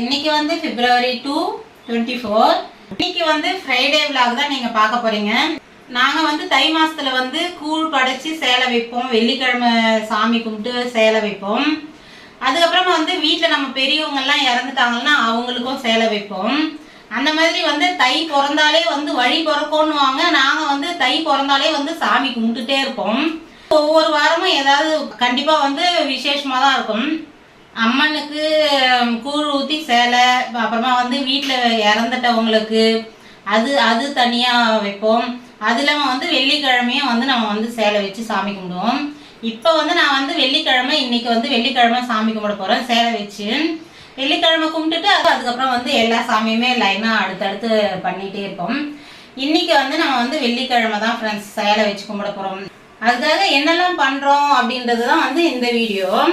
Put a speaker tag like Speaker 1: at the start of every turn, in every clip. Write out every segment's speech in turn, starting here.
Speaker 1: இன்னைக்கு வந்து பிப்ரவரி two twenty four இன்னைக்கு வந்து ஃப்ரைடே விலாக் தான் நீங்கள் பார்க்க போறீங்க. நாங்கள் வந்து தை மாதத்தில் வந்து கூழ் படைச்சி சேலை வைப்போம். வெள்ளிக்கிழமை சாமி கும்பிட்டு சேலை வைப்போம். அதுக்கப்புறமா வந்து வீட்டில் நம்ம பெரியவங்கெல்லாம் இறந்துட்டாங்கன்னா அவங்களுக்கும் சேலை வைப்போம். அந்த மாதிரி வந்து தை பிறந்தாலே வந்து வழி பிறக்கோன்னுவாங்க நாங்கள் வந்து தை பிறந்தாலே வந்து சாமி கும்பிட்டுட்டே இருப்போம். ஒவ்வொரு வாரமும் ஏதாவது கண்டிப்பாக வந்து விசேஷமாக தான் இருக்கும். அம்மனுக்கு கூழ் அப்புறமா வந்து வீட்டில் இறந்துட்டவங்களுக்கு அது அது தனியாக வைப்போம். அது இல்லாமல் வந்து வெள்ளிக்கிழமையும் வந்து நம்ம வந்து சேலை வச்சு சாமி கும்பிடுவோம். இப்போ வந்து நான் வந்து வெள்ளிக்கிழமை இன்னைக்கு வந்து வெள்ளிக்கிழமை சாமி கும்பிட போகிறேன் சேலை வச்சு. வெள்ளிக்கிழமை கும்பிட்டுட்டு அது- அதுக்கப்புறம் வந்து எல்லா சாமியுமே லைனாக அடுத்தடுத்து பண்ணிகிட்டே இருப்போம். இன்னைக்கு வந்து நம்ம வந்து வெள்ளிக்கிழமை தான் ஃப்ரெண்ட்ஸ் சேலை வச்சு கும்பிட போகிறோம் அதுக்காக என்னெல்லாம் பண்ணுறோம் அப்படின்றது தான் வந்து இந்த வீடியோ.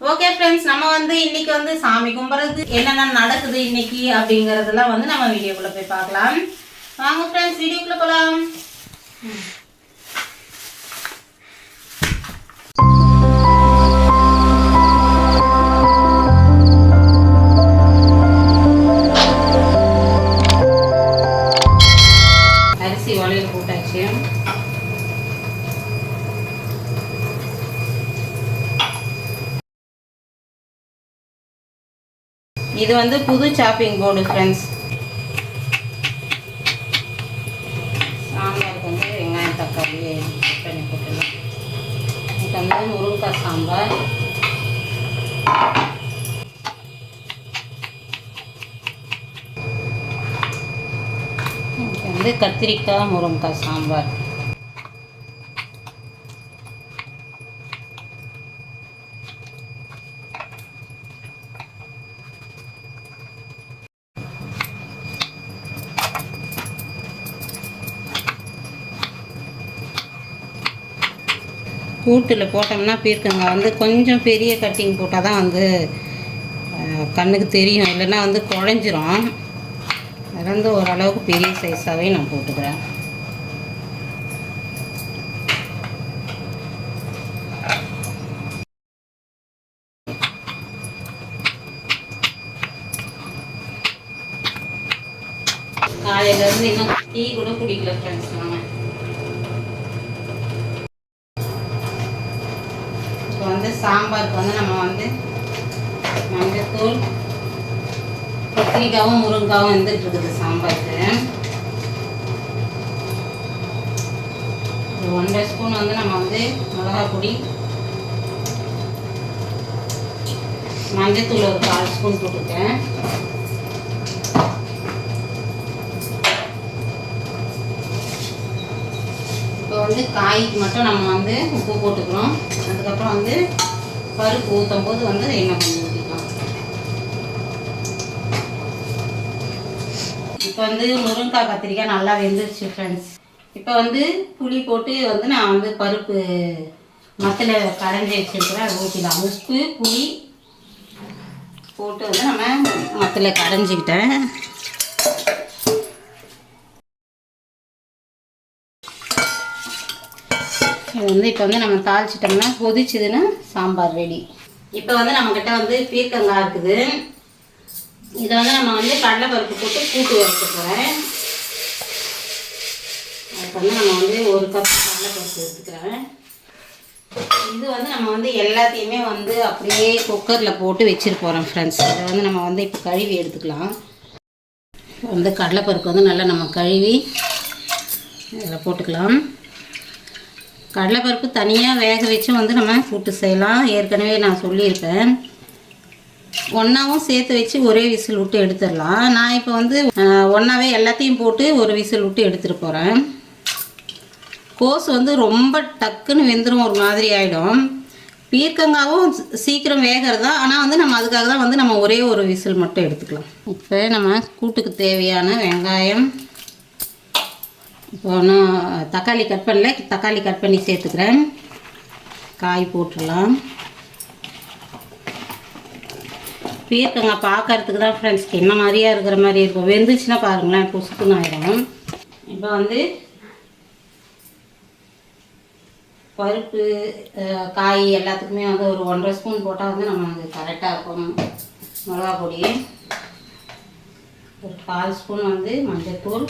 Speaker 1: ஓகே ஃப்ரெண்ட்ஸ் நம்ம வந்து இன்னைக்கு வந்து சாமி கும்பிட்றது என்னென்ன நடக்குது இன்னைக்கு அப்படிங்கிறதெல்லாம் வந்து நம்ம வீடியோக்குள்ள போய் பார்க்கலாம். வாங்க ஃப்ரெண்ட்ஸ் வீடியோக்குள்ள போகலாம் இது வந்து புது சாப்பிங் போர்டு ஃப்ரெண்ட்ஸ் சாம்பாருக்கு வந்து வெங்காயம் தக்காளி பண்ணி போட்டுடலாம் எனக்கு வந்து முருங்கைக்காய் சாம்பார். வந்து கத்திரிக்காய் முருங்கைக்காய் சாம்பார். கூட்டில் போட்டோம்னா பீர்க்கங்க வந்து கொஞ்சம் பெரிய கட்டிங் போட்டால் தான் வந்து கண்ணுக்கு தெரியும். இல்லைன்னா வந்து குழஞ்சிரும். அது வந்து ஓரளவுக்கு பெரிய சைஸாகவே நான் போட்டுக்கிறேன். காலையிலேருந்து இன்னும் டீ கூட குடிக்கல ஃப்ரெண்ட்ஸ் நாங்கள் இப்போ வந்து சாம்பாருக்கு வந்து நம்ம வந்து மஞ்சத்தூள் கத்திரிக்காவும் முருங்காவும் வந்துட்டு இருக்குது சாம்பாருக்கு ஒன்றரை ஸ்பூன் வந்து நம்ம வந்து மிளகாய் பொடி மஞ்சத்தூள் ஒரு கால் ஸ்பூன் போட்டுருக்கேன். இப்போ வந்து காய்க்கு மட்டும் நம்ம வந்து உப்பு போட்டுக்கிறோம். அதுக்கப்புறம் வந்து பருப்பு ஊற்றும் போது வந்து எண்ணெய் பண்ணி ஊற்றிக்கலாம் இப்போ வந்து முருங்கைக்காய் கத்திரிக்காய் நல்லா வெந்துருச்சு ஃப்ரெண்ட்ஸ் இப்போ வந்து புளி போட்டு வந்து நான் வந்து பருப்பு மத்தில் கரைஞ்சி வச்சுருக்கிறேன் அதை ஊற்றிடலாம் உப்பு புளி போட்டு வந்து நம்ம மத்தில் கரைஞ்சிக்கிட்டேன். இது வந்து இப்போ வந்து நம்ம தாளிச்சிட்டோம்னா கொதிச்சதுன்னா சாம்பார் ரெடி இப்போ வந்து நம்மக்கிட்ட வந்து பீர்க்கங்காய் இருக்குது. இதை வந்து நம்ம வந்து கடலைப்பருப்பு போட்டு கூட்டு வைக்க போகிறேன் அதுக்கு வந்து நம்ம வந்து ஒரு கப் கடலைப்பருப்பு எடுத்துக்கிறேன். இது வந்து நம்ம வந்து எல்லாத்தையுமே வந்து அப்படியே குக்கரில் போட்டு வச்சுருப்போம் ஃப்ரெண்ட்ஸ் இதை வந்து நம்ம வந்து இப்போ கழுவி எடுத்துக்கலாம். வந்து கடலைப்பருப்பு வந்து நல்லா நம்ம கழுவி இதில் போட்டுக்கலாம். கடலைப்பருப்பு தனியாக வேக வச்சு வந்து நம்ம கூட்டு செய்யலாம். ஏற்கனவே நான் சொல்லியிருப்பேன் ஒன்றாவும் சேர்த்து வச்சு ஒரே விசில் விட்டு எடுத்துடலாம். நான் இப்போ வந்து ஒன்றாவே எல்லாத்தையும் போட்டு ஒரு விசில் விட்டு எடுத்துகிட்டு போகிறேன் கோஸ் வந்து ரொம்ப டக்குன்னு வெந்துடும் ஒரு மாதிரி ஆகிடும் பீர்க்கங்காவும் சீக்கிரம் வேகிறது தான் ஆனால் வந்து நம்ம அதுக்காக தான் வந்து நம்ம ஒரே ஒரு விசில் மட்டும் எடுத்துக்கலாம். இப்போ நம்ம கூட்டுக்கு தேவையான வெங்காயம் இப்போ ஒன்றும் தக்காளி கட் பண்ணல தக்காளி கட் பண்ணி சேர்த்துக்கிறேன். காய் போட்டுடலாம். பீர்க்கங்காய் பார்க்கறதுக்கு தான் ஃப்ரெண்ட்ஸ் என்ன மாதிரியா இருக்கிற மாதிரி இருக்கும். வெந்துச்சுன்னா பாருங்களேன் புசுக்குன்னு ஆயிடும் இப்போ வந்து பருப்பு காய் எல்லாத்துக்குமே வந்து ஒரு ஒன்றரை ஸ்பூன் போட்டால் வந்து நம்ம அது கரெக்டாக இருக்கும். மிளகா பொடி. ஒரு கால் ஸ்பூன் வந்து மஞ்சள்தூள்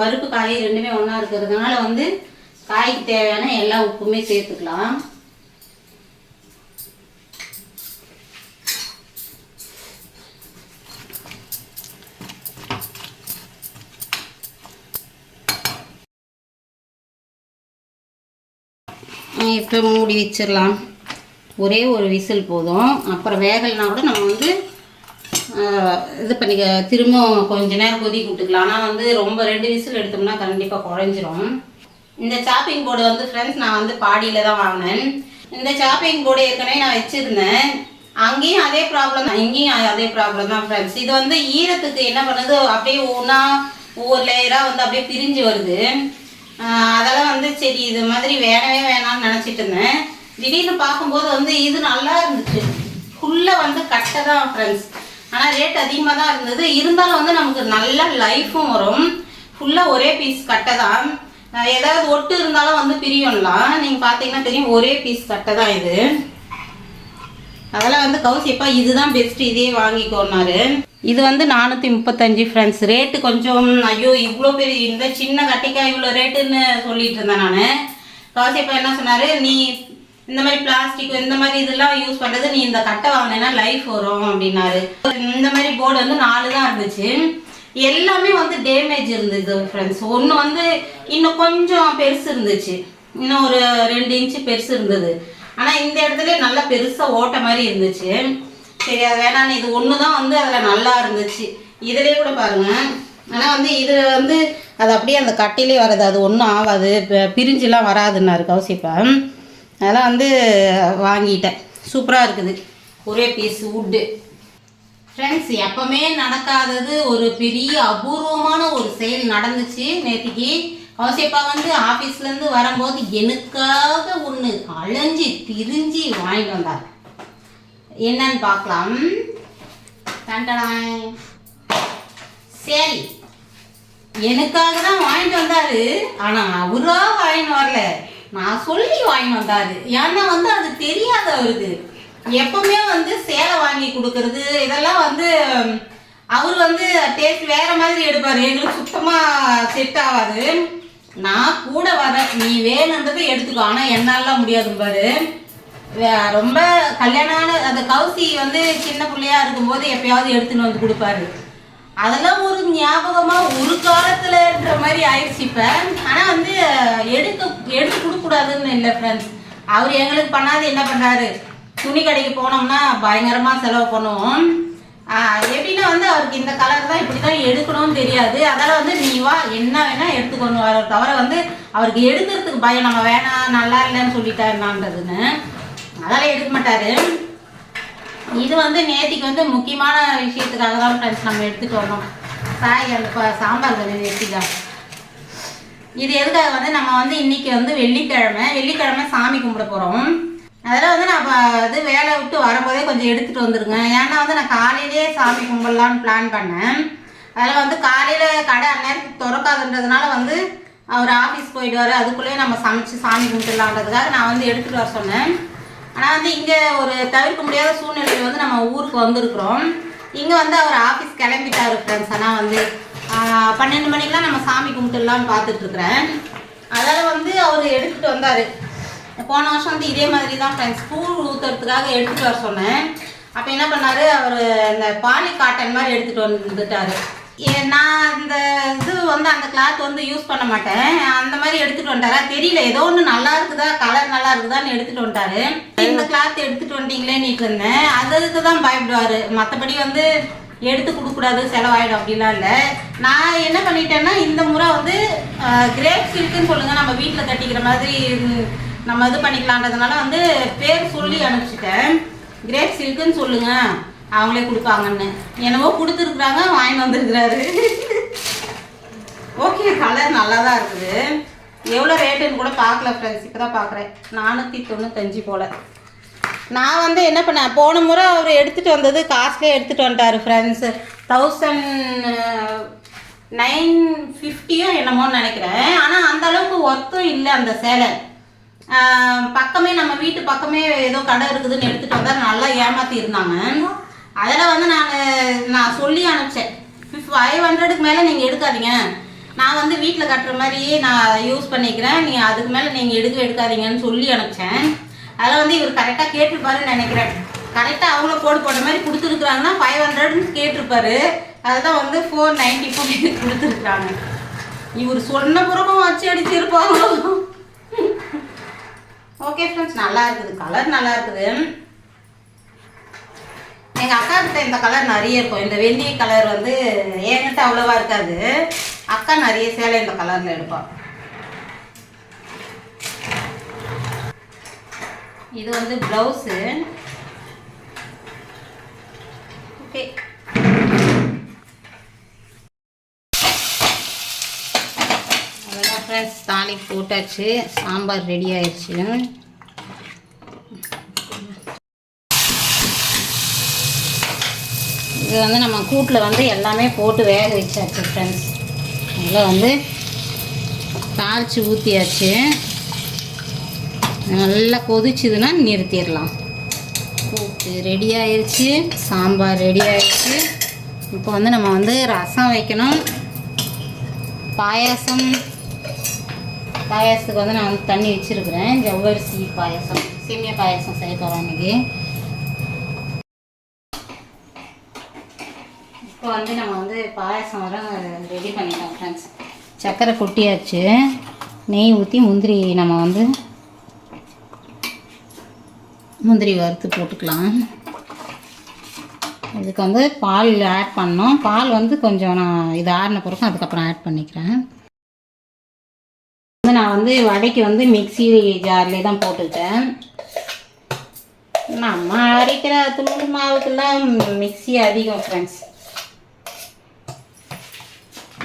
Speaker 1: பருப்பு காய் ரெண்டுமே ஒன்றா இருக்கிறதுனால வந்து காய்க்கு தேவையான எல்லா உப்புமே சேர்த்துக்கலாம். இப்போ மூடி வச்சிடலாம் ஒரே ஒரு விசில் போதும். அப்புறம் வேகலைனா கூட நம்ம வந்து இது பண்ணிக்க திரும்ப கொஞ்ச நேரம் கொதிக்க விட்டுக்கலாம். ஆனால் வந்து ரொம்ப ரெண்டு விசில் எடுத்தோம்னா கண்டிப்பாக குறைஞ்சிரும். இந்த சாப்பிங் போர்டு வந்து ஃப்ரெண்ட்ஸ் நான் வந்து பாடியில் தான் வாங்கினேன். இந்த சாப்பிங் போர்டு ஏற்கனவே நான் வச்சுருந்தேன். அங்கேயும் அதே ப்ராப்ளம் தான் இங்கேயும் அதே ப்ராப்ளம் தான் ஃப்ரெண்ட்ஸ் இது வந்து ஈரத்துக்கு என்ன பண்ணுது? அப்படியே ஒன்றா ஒவ்வொரு லேயராக வந்து அப்படியே பிரிஞ்சு வருது. அதெல்லாம் வந்து சரி இது மாதிரி வேணவே வேணாம்னு நினச்சிட்டு இருந்தேன். திடீர்னு பார்க்கும்போது வந்து இது நல்லா இருந்துச்சு. ஃபுல்லாக வந்து கட்டை தான் ஃப்ரெண்ட்ஸ் ஆனால் ரேட் அதிகமாக தான் இருந்தது. இருந்தாலும் வந்து நமக்கு நல்ல லைஃப்பும் வரும். ஃபுல்லாக ஒரே பீஸ் கட்டை தான் ஏதாவது ஒட்டு இருந்தாலும் வந்து பிரியும்லாம். நீங்கள் பார்த்தீங்கன்னா தெரியும் ஒரே பீஸ் கட்டை தான் இது. அதெல்லாம் வந்து கௌசிப்பா இதுதான் பெஸ்ட் இதே வாங்கிக்கோனாரு இது வந்து நானூற்றி முப்பத்தஞ்சு ஃப்ரெண்ட்ஸ் ரேட்டு கொஞ்சம் ஐயோ இவ்வளோ பெரிய இந்த சின்ன கட்டிக்காய் இவ்வளோ ரேட்டுன்னு சொல்லிட்டு இருந்தேன் நான். கௌசிப்பா என்ன சொன்னார் நீ இந்த மாதிரி பிளாஸ்டிக் இந்த மாதிரி இதெல்லாம் யூஸ் பண்ணுறது நீ இந்த கட்டை வாங்கினேன்னா லைஃப் வரும் அப்படின்னாரு. இந்த மாதிரி போர்டு வந்து நாலு தான் இருந்துச்சு. எல்லாமே வந்து டேமேஜ் இருந்தது ஃப்ரெண்ட்ஸ் ஒன்று வந்து இன்னும் கொஞ்சம் பெருசு இருந்துச்சு. இன்னும் ஒரு ரெண்டு இன்ச்சு பெருசு இருந்தது. ஆனால் இந்த இடத்துல நல்லா பெருசாக ஓட்ட மாதிரி இருந்துச்சு. சரி அது வேணான்னு இது ஒன்று தான் வந்து அதில் நல்லா இருந்துச்சு. இதிலே கூட பாருங்க. ஆனால் வந்து இது வந்து அது அப்படியே அந்த கட்டிலே வராது. அது ஒன்றும் ஆகாது. பிரிஞ்சுலாம் வராதுன்னாரு கௌசிப்பா. அதெல்லாம் வந்து வாங்கிட்டேன். சூப்பராக இருக்குது. ஒரே பீஸ் வுட்டு ஃப்ரெண்ட்ஸ் எப்பவுமே நடக்காதது ஒரு பெரிய அபூர்வமான ஒரு செயல் நடந்துச்சு நேற்றுக்கு கௌசியப்பா வந்து ஆஃபீஸ்லேருந்து வரும்போது எனக்காக ஒன்று அலைஞ்சு திரிஞ்சு வாங்கிட்டு வந்தார். என்னன்னு பார்க்கலாம். டன்டடாய். சரி. எனக்காக தான் வாங்கிட்டு வந்தாரு. ஆனால் அவராக வாங்கிட்டு வரல. நான் சொல்லி வாங்கி வந்தாரு. ஏன்னா வந்து அது தெரியாத அவருக்கு எப்பவுமே வந்து சேலை வாங்கி கொடுக்கறது இதெல்லாம் வந்து அவர் வந்து டேஸ்ட் வேற மாதிரி எடுப்பார். எங்களுக்கு சுத்தமாக செட் ஆகாது நான் கூட வரேன். நீ வேணுன்றதை எடுத்துக்கோ. ஆனால் என்னாலாம் முடியாது பாரு. வே- ரொம்ப கல்யாணம் ஆன அந்த கவுசி வந்து சின்ன பிள்ளையா இருக்கும்போது எப்பயாவது எடுத்துன்னு வந்து கொடுப்பாரு. அதெல்லாம் ஒரு ஞாபகமா ஒரு காலத்துலன்ற மாதிரி ஆயிடுச்சு இப்ப. ஆனா வந்து எடுக்க எடுத்து கொடுக்க கூடாதுன்னு இல்லை ஃப்ரெண்ட்ஸ் அவர் எங்களுக்கு பண்ணாது என்ன பண்றாரு? துணி கடைக்கு போனோம்னா பயங்கரமா செலவு பண்ணுவோம். எப்படின்னா வந்து அவருக்கு இந்த கலர் தான் இப்படி தான் எடுக்கணும்னு தெரியாது. அதெல்லாம் வந்து நீ வா என்ன வேணா எடுத்துக்கணும் வர தவிர வந்து அவருக்கு எடுக்கிறதுக்கு பயம் நம்ம வேணாம் நல்லா இல்லைன்னு சொல்லிட்டாருனான்றதுன்னு. அதெல்லாம் எடுக்க மாட்டாரு. இது வந்து நேத்திக்கு வந்து முக்கியமான விஷயத்துக்காக தான் ஃப்ரெண்ட்ஸ் நம்ம எடுத்துகிட்டு வரோம் சாய் அந்த சாம்பார் கறி நேத்திக்கா. இது எதுக்காக வந்து நம்ம வந்து இன்னைக்கு வந்து வெள்ளிக்கிழமை வெள்ளிக்கிழமை சாமி கும்பிட போகிறோம் அதெல்லாம் வந்து நான் இது வேலை விட்டு வரும்போதே கொஞ்சம் எடுத்துகிட்டு வந்துருங்க. ஏன்னா வந்து நான் காலையிலேயே சாமி கும்பிடலான்னு பிளான் பண்ணேன். அதில் வந்து காலையில் கடை அந்நேரத்துக்கு திறக்காதுன்றதுனால வந்து அவர் ஆஃபீஸ் போயிடுவார். அதுக்குள்ளேயே நம்ம சமைச்சு சாமி கும்பிட்டுலான்றதுக்காக நான் வந்து எடுத்துகிட்டு வர சொன்னேன். ஆனால் வந்து இங்கே ஒரு தவிர்க்க முடியாத சூழ்நிலையில் வந்து நம்ம ஊருக்கு வந்திருக்கிறோம். இங்கே வந்து அவர் ஆஃபீஸ் கிளம்பிட்டாரு ஃப்ரெண்ட்ஸ் ஆனால் வந்து பன்னெண்டு மணிக்கெலாம் நம்ம சாமி கும்பிட்டுலான்னு பார்த்துட்ருக்குறேன் அதால் வந்து அவர் எடுத்துகிட்டு வந்தார். போன வருஷம் வந்து இதே மாதிரி தான் ஃப்ரெண்ட்ஸ் கூழ் ஊற்றுறதுக்காக எடுத்துகிட்டு வர சொன்னேன். அப்போ என்ன பண்ணார்? அவர் இந்த பாலி காட்டன் மாதிரி எடுத்துகிட்டு வந்துட்டார். நான் இந்த இது வந்து அந்த கிளாத் வந்து யூஸ் பண்ண மாட்டேன். அந்த மாதிரி எடுத்துகிட்டு வந்துட்டாரா? தெரியல. ஏதோ ஒன்று நல்லா இருக்குதா? கலர் நல்லா இருக்குதான்னு எடுத்துகிட்டு வந்துட்டாரு. இந்த கிளாத் எடுத்துட்டு வந்தீங்களேன்னு இருந்தேன் அதுக்கு தான் பயப்படுவாரு. மற்றபடி வந்து எடுத்து கொடுக்கக்கூடாது செலவாயிடும் அப்படிலாம் இல்லை. நான் என்ன பண்ணிட்டேன்னா இந்த முறை வந்து கிரேப் சில்க்குன்னு சொல்லுங்கள் நம்ம வீட்டில் கட்டிக்கிற மாதிரி நம்ம இது பண்ணிக்கலான்றதுனால வந்து பேர் சொல்லி அனுப்பிச்சிட்டேன். கிரேப் சில்க்குன்னு சொல்லுங்கள் அவங்களே கொடுப்பாங்கன்னு. என்னவோ கொடுத்துருக்குறாங்க வாங்கிட்டு வந்துருக்குறாரு. ஓகே கலர் நல்லா தான் இருக்குது எவ்வளோ ரேட்டுன்னு கூட பார்க்கல ஃப்ரெண்ட்ஸ் இப்போ தான் பார்க்குறேன். நானூற்றி தொண்ணூத்தஞ்சு போல். நான் வந்து என்ன பண்ணேன் போன முறை அவர் எடுத்துகிட்டு வந்தது காஸ்ட்லியாக எடுத்துகிட்டு வந்துட்டார் ஃப்ரெண்ட்ஸ் தௌசண்ட் நைன் ஃபிஃப்டியோ என்னமோன்னு நினைக்கிறேன். ஆனால் அந்த அளவுக்கு ஒர்த்தும் இல்லை அந்த சேலை. பக்கமே நம்ம வீட்டு பக்கமே ஏதோ கடை இருக்குதுன்னு எடுத்துகிட்டு வந்தால் நல்லா ஏமாற்றி இருந்தாங்க. அதில் வந்து நான் நான் சொல்லி அனுப்பிச்சேன். ஃபைவ் ஹண்ட்ரடுக்கு மேலே நீங்கள் எடுக்காதீங்க. நான் வந்து வீட்டில் கட்டுற மாதிரியே நான் யூஸ் பண்ணிக்கிறேன். நீங்கள் அதுக்கு மேலே நீங்கள் எடுக்க எடுக்காதீங்கன்னு சொல்லி அனுப்பிச்சேன். அதில் வந்து இவர் கரெக்டாக கேட்டிருப்பாருன்னு நினைக்கிறேன். கரெக்டாக அவங்க கோடு போட்ட மாதிரி கொடுத்துருக்குறாங்கன்னா ஃபைவ் ஹண்ட்ரட்னு கேட்டிருப்பாரு. அதுதான் வந்து ஃபோர் நைன்ட்டி ஃபோர் கொடுத்துருக்குறாங்க. இவர் சொன்ன பிறகும் வச்சு அடிச்சிருப்பாங்களோ ஓகே ஃப்ரெண்ட்ஸ் நல்லா இருக்குது. கலர் நல்லா இருக்குது. எங்கள் அக்கா கிட்ட இந்த கலர் நிறைய இருக்கும். இந்த வெள்ளி கலர் வந்து என்கிட்ட அவ்வளோவா இருக்காது. அக்கா நிறைய சேலை இந்த கலரில் எடுப்பாள் இது வந்து ப்ளவுஸு ஓகே அவ்வளோதான் ஃப்ரெண்ட்ஸ் தாலி போட்டாச்சு. சாம்பார் ரெடி ஆயிடுச்சு இது வந்து நம்ம கூட்டில் வந்து எல்லாமே போட்டு வேக வச்சாச்சு ஃப்ரெண்ட்ஸ் அதில் வந்து தாளித்து ஊற்றியாச்சு நல்லா கொதிச்சுதுன்னா நிறுத்திடலாம். கூட்டு ரெடி ஆயிடுச்சு சாம்பார் ரெடி ஆயிடுச்சு இப்போ வந்து நம்ம வந்து ரசம் வைக்கணும். பாயாசம். பாயாசத்துக்கு வந்து நான் வந்து தண்ணி வச்சுருக்குறேன். ஜவ்வரிசி பாயாசம் சேமியா பாயாசம் செய்ய போகிறோம் இன்னைக்கு. இப்போ வந்து நம்ம வந்து பாயாசம் வர ரெடி பண்ணிட்டோம் ஃப்ரெண்ட்ஸ் சர்க்கரை கொட்டியாச்சு. நெய் ஊற்றி முந்திரி நம்ம வந்து முந்திரி வறுத்து போட்டுக்கலாம். இதுக்கு வந்து பால் ஆட் பண்ணோம். பால் வந்து கொஞ்சம் நான் இது ஆறின பிறகு அதுக்கப்புறம் ஆட் பண்ணிக்கிறேன். வந்து நான் வந்து வடைக்கு வந்து மிக்ஸி ஜார்லேயே தான் போட்டுக்கிட்டேன். நம்ம அரைக்கிற துண்டு மாவுக்கெல்லாம் மிக்ஸி அதிகம் ஃப்ரெண்ட்ஸ்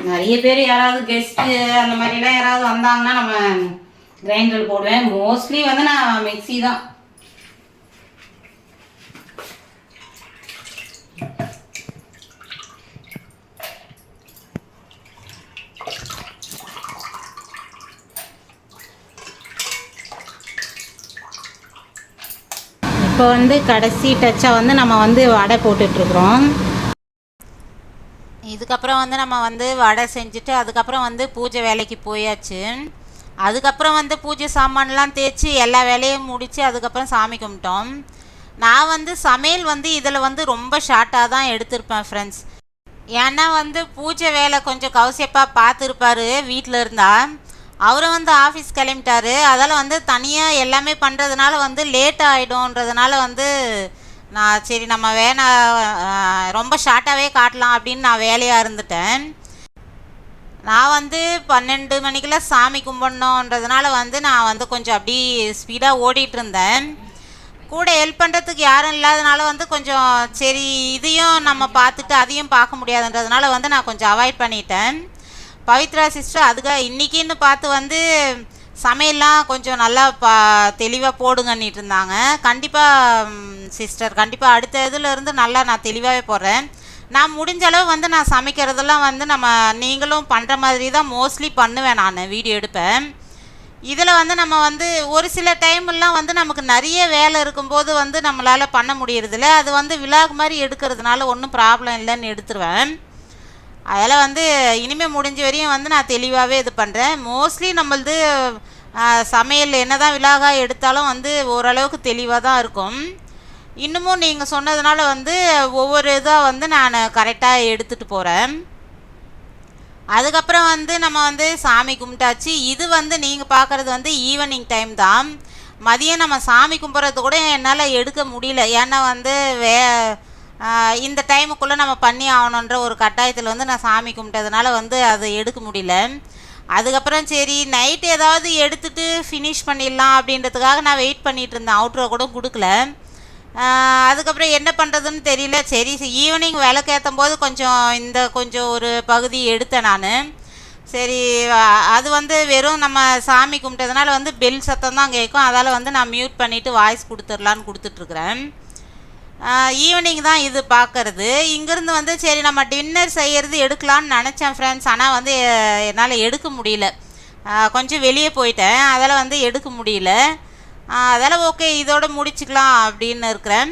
Speaker 1: நிறைய பேர் யாராவது கெஸ்ட்டு அந்த மாதிரிலாம் யாராவது வந்தாங்கன்னா நம்ம கிரைண்டர் போடுவேன். மோஸ்ட்லி வந்து நான் மிக்ஸி தான். இப்போ வந்து கடைசி டச்சாக வந்து நம்ம வந்து வடை போட்டுட்ருக்குறோம்.
Speaker 2: இதுக்கப்புறம் வந்து நம்ம வந்து வடை செஞ்சுட்டு அதுக்கப்புறம் வந்து பூஜை வேலைக்கு போயாச்சு. அதுக்கப்புறம் வந்து பூஜை சாமான்லாம் தேய்ச்சி எல்லா வேலையும் முடித்து அதுக்கப்புறம் சாமி கும்பிட்டோம். நான் வந்து சமையல் வந்து இதில் வந்து ரொம்ப ஷார்ட்டாக தான் எடுத்திருப்பேன் ஃப்ரெண்ட்ஸ் ஏன்னா வந்து பூஜை வேலை கொஞ்சம் கௌசியப்பாக பார்த்துருப்பாரு வீட்டில் இருந்தால் அவரும் வந்து ஆஃபீஸ் கிளம்பிட்டாரு. அதால் வந்து தனியாக எல்லாமே பண்ணுறதுனால வந்து லேட் ஆகிடும்ன்றதுனால வந்து நான் சரி நம்ம வேணா ரொம்ப ஷார்ட்டாகவே காட்டலாம் அப்படின்னு நான் வேலையாக இருந்துட்டேன். நான் வந்து பன்னெண்டு மணிக்கெல்லாம் சாமி கும்பிடணுன்றதுனால வந்து நான் வந்து கொஞ்சம் அப்படி ஸ்பீடாக ஓடிட்டு இருந்தேன் கூட ஹெல்ப் பண்ணுறதுக்கு யாரும் இல்லாதனால வந்து கொஞ்சம் சரி இதையும் நம்ம பார்த்துட்டு அதையும் பார்க்க முடியாதுன்றதுனால வந்து நான் கொஞ்சம் அவாய்ட் பண்ணிட்டேன். பவித்ரா சிஸ்டர் அதுக்காக இன்றைக்கின்னு பார்த்து வந்து சமையல்லாம் கொஞ்சம் நல்லா பா தெளிவாக போடுங்கன்னிட்டு இருந்தாங்க. கண்டிப்பாக சிஸ்டர் கண்டிப்பாக அடுத்த இதுலேருந்து நல்லா நான் தெளிவாகவே போடுறேன். நான் முடிஞ்ச அளவு வந்து நான் சமைக்கிறதெல்லாம் வந்து நம்ம நீங்களும் பண்ணுற மாதிரி தான் மோஸ்ட்லி பண்ணுவேன் நான் வீடியோ எடுப்பேன். இதில் வந்து நம்ம வந்து ஒரு சில டைம்லாம் வந்து நமக்கு நிறைய வேலை இருக்கும்போது வந்து நம்மளால் பண்ண முடியறதில்ல. அது வந்து விலாக் மாதிரி எடுக்கிறதுனால ஒன்றும் ப்ராப்ளம் இல்லைன்னு எடுத்துருவேன். அதில் வந்து இனிமேல் முடிஞ்ச வரையும் வந்து நான் தெளிவாகவே இது பண்ணுறேன் மோஸ்ட்லி நம்மளது சமையல் என்ன தான் விலாகா எடுத்தாலும் வந்து ஓரளவுக்கு தெளிவாக தான் இருக்கும். இன்னமும் நீங்கள் சொன்னதுனால வந்து ஒவ்வொரு இதாக வந்து நான் கரெக்டாக எடுத்துகிட்டு போகிறேன் அதுக்கப்புறம் வந்து நம்ம வந்து சாமி கும்பிட்டாச்சு. இது வந்து நீங்கள் பார்க்குறது வந்து ஈவினிங் டைம் தான். மதியம் நம்ம சாமி கும்பிட்றது கூட என்னால் எடுக்க முடியல. ஏன்னா வந்து வே இந்த டைமுக்குள்ளே நம்ம பண்ணி ஆகணுன்ற ஒரு கட்டாயத்தில் வந்து நான் சாமி கும்பிட்டதுனால வந்து அதை எடுக்க முடியல. அதுக்கப்புறம் சரி நைட் ஏதாவது எடுத்துட்டு ஃபினிஷ் பண்ணிடலாம் அப்படின்றதுக்காக நான் வெயிட் பண்ணிகிட்டு இருந்தேன். அவுட்ரோ கூட கொடுக்கல. அதுக்கப்புறம் என்ன பண்ணுறதுன்னு தெரியல. சரி ஈவினிங் விளக்கேற்றும் போது கொஞ்சம் இந்த கொஞ்சம் ஒரு பகுதி எடுத்தேன் நான். சரி அது வந்து வெறும் நம்ம சாமி கும்பிட்டதுனால வந்து பெல் சத்தம் தான் கேட்கும். அதால் வந்து நான் மியூட் பண்ணிவிட்டு வாய்ஸ் கொடுத்துடலான்னு கொடுத்துட்ருக்குறேன் ஈவினிங் தான் இது பார்க்கறது. இங்கேருந்து வந்து சரி நம்ம டின்னர் செய்கிறது எடுக்கலான்னு நினச்சேன் ஃப்ரெண்ட்ஸ் ஆனால் வந்து என்னால் எடுக்க முடியல. கொஞ்சம் வெளியே போயிட்டேன். அதால் வந்து எடுக்க முடியல. அதெல்லாம் ஓகே இதோட முடிச்சுக்கலாம் அப்படின்னு இருக்கிறேன்.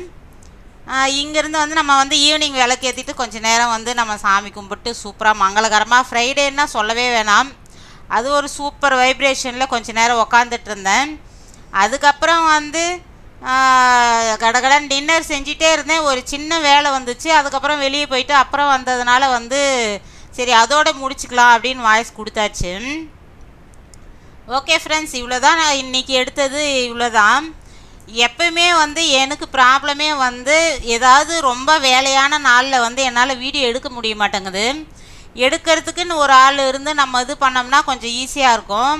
Speaker 2: இங்கேருந்து வந்து நம்ம வந்து ஈவினிங் விளக்கேற்றிட்டு கொஞ்சம் நேரம் வந்து நம்ம சாமி கும்பிட்டு சூப்பராக மங்களகரமாக ஃப்ரைடேன்னா சொல்லவே வேணாம். அது ஒரு சூப்பர் வைப்ரேஷனில் கொஞ்ச நேரம் உக்காந்துட்டு இருந்தேன். அதுக்கப்புறம் வந்து கடகடன் டின்னர் செஞ்சிட்டே இருந்தேன். ஒரு சின்ன வேலை வந்துச்சு. அதுக்கப்புறம் வெளியே போயிட்டு அப்புறம் வந்ததுனால வந்து சரி அதோட முடிச்சுக்கலாம் அப்படின்னு வாய்ஸ் கொடுத்தாச்சு. ஓகே ஃப்ரெண்ட்ஸ் இவ்வளோ தான் நான் இன்றைக்கி எடுத்தது இவ்வளோ தான் எப்பயுமே வந்து எனக்கு ப்ராப்ளமே வந்து ஏதாவது ரொம்ப வேலையான நாளில் வந்து என்னால் வீடியோ எடுக்க முடிய மாட்டேங்குது. எடுக்கிறதுக்குன்னு ஒரு ஆள் இருந்து நம்ம இது பண்ணோம்னா கொஞ்சம் ஈஸியாக இருக்கும்.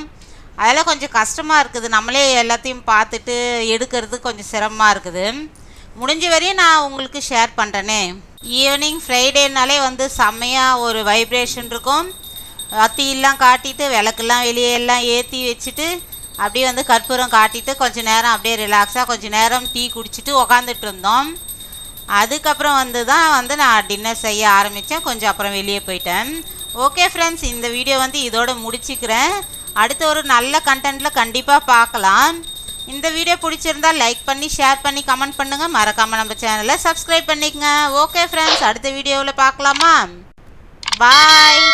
Speaker 2: அதெல்லாம் கொஞ்சம் கஷ்டமாக இருக்குது. நம்மளே எல்லாத்தையும் பார்த்துட்டு எடுக்கிறது கொஞ்சம் சிரமமாக இருக்குது. முடிஞ்ச வரையும் நான் உங்களுக்கு ஷேர் பண்ணுறேனே ஈவினிங் ஃப்ரைடேனாலே வந்து செம்மையாக ஒரு வைப்ரேஷன் இருக்கும். வத்தியெல்லாம் காட்டிட்டு விளக்கெல்லாம் வெளியே எல்லாம் ஏற்றி வச்சுட்டு அப்படியே வந்து கற்பூரம் காட்டிட்டு கொஞ்சம் நேரம் அப்படியே ரிலாக்ஸாக கொஞ்சம் நேரம் டீ குடிச்சிட்டு உக்காந்துட்டு இருந்தோம். அதுக்கப்புறம் வந்து தான் வந்து நான் டின்னர் செய்ய ஆரம்பித்தேன் கொஞ்சம் அப்புறம் வெளியே போயிட்டேன். ஓகே ஃப்ரெண்ட்ஸ் இந்த வீடியோ வந்து இதோட முடிச்சுக்கிறேன். அடுத்த ஒரு நல்ல கண்டென்ட்டில் கண்டிப்பாக பார்க்கலாம். இந்த வீடியோ பிடிச்சிருந்தா லைக் பண்ணி ஷேர் பண்ணி கமெண்ட் பண்ணுங்கள் மறக்காமல் நம்ம சேனலை சப்ஸ்கிரைப் பண்ணிக்கங்க. ஓகே ஃப்ரெண்ட்ஸ் அடுத்த வீடியோவில் பார்க்கலாமா? பாய்